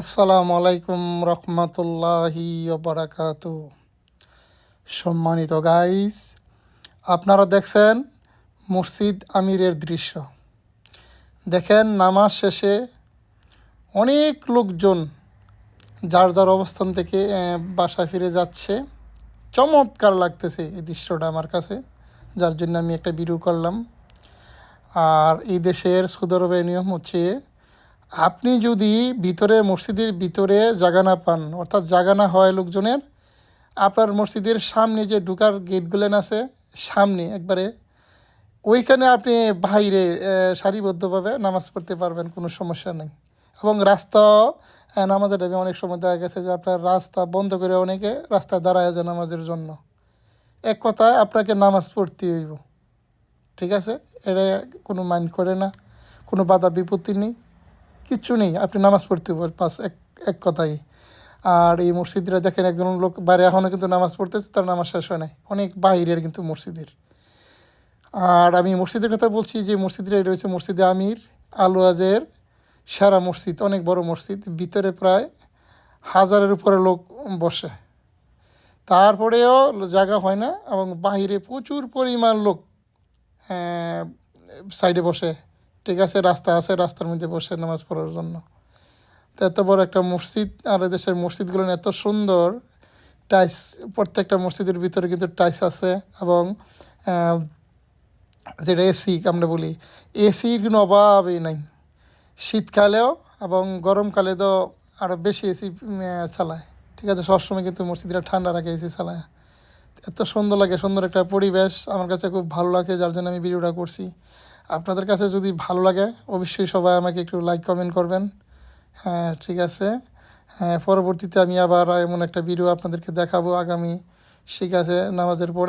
আসসালামু আলাইকুম রহমতুল্লাহি বারাকাত। সম্মানিত গাইস আপনারা দেখছেন মসজিদ আমিরের দৃশ্য। দেখেন নামাজ শেষে অনেক লোকজন যার যার অবস্থান থেকে বাসায় ফিরে যাচ্ছে। চমৎকার লাগতেছে এই দৃশ্যটা আমার কাছে, যার জন্য আমি একটা ভিডিও করলাম। আর এই দেশের সুদরবে নিয়ম হচ্ছে আপনি যদি ভিতরে মসজিদের ভিতরে জায়গা না পান, অর্থাৎ জায়গা না হয় লোকজনের, আপনার মসজিদের সামনে যে ঢুকার গেটগুলেন আছে, সামনে একবারে, ওইখানে আপনি বাইরে সারিবদ্ধভাবে নামাজ পড়তে পারবেন, কোনো সমস্যা নেই। এবং রাস্তা নামাজের টাইমে অনেক সময় দেখা গেছে যে আপনার রাস্তা বন্ধ করে অনেকে রাস্তায় দাঁড়ায় যায় নামাজের জন্য। এক কথায় আপনাকে নামাজ পড়তে হইব। ঠিক আছে? এটা কোনো মাইন্ড করে না, কোনো বাধা বিপত্তি নেই। কিচ্ছু নেই। আপনি নামাজ পড়তে পাস এক এক কথাই। আর এই মসজিদরা দেখেন একজন লোক বাইরে এখনও কিন্তু নামাজ পড়তেছে, তার নামাজ শেষ হয় নাই। অনেক বাইরের কিন্তু মসজিদের। আর আমি মসজিদের কথা বলছি, যে মসজিদটা এটা হচ্ছে মসজিদে আমির আলুয়াজের সারা মসজিদ, অনেক বড় মসজিদ। ভিতরে প্রায় হাজারের উপরে লোক বসে। তারপরেও জায়গা হয় না এবং বাইরে প্রচুর পরিমাণ লোক সাইডে বসে। ঠিক আছে, রাস্তা আছে, রাস্তার মধ্যে বসে নামাজ পড়ার জন্য। তো এত বড় একটা মসজিদ, আর দেশের মসজিদগুলো এত সুন্দর। টাইস, প্রত্যেকটা মসজিদের ভিতরে কিন্তু টাইস আছে এবং যেটা এসি আমরা বলি। এসির কোনো অভাবই নাই। শীতকালেও এবং গরমকালে তো আরও বেশি এসি চালায়। ঠিক আছে, সবসময় কিন্তু মসজিদটা ঠান্ডা রাখে এসি চালায়। এত সুন্দর লাগে, সুন্দর একটা পরিবেশ। আমার কাছে খুব ভালো লাগে, যার জন্য আমি ভিডিওটা করছি। আপনাদের কাছে যদি ভালো লাগে, অবশ্যই সবাই আমাকে একটু লাইক কমেন্ট করবেন। হ্যাঁ ঠিক আছে। হ্যাঁ পরবর্তীতে আমি আবার এমন একটা ভিডিও আপনাদেরকে দেখাবো আগামী, ঠিক আছে, নামাজের পরে।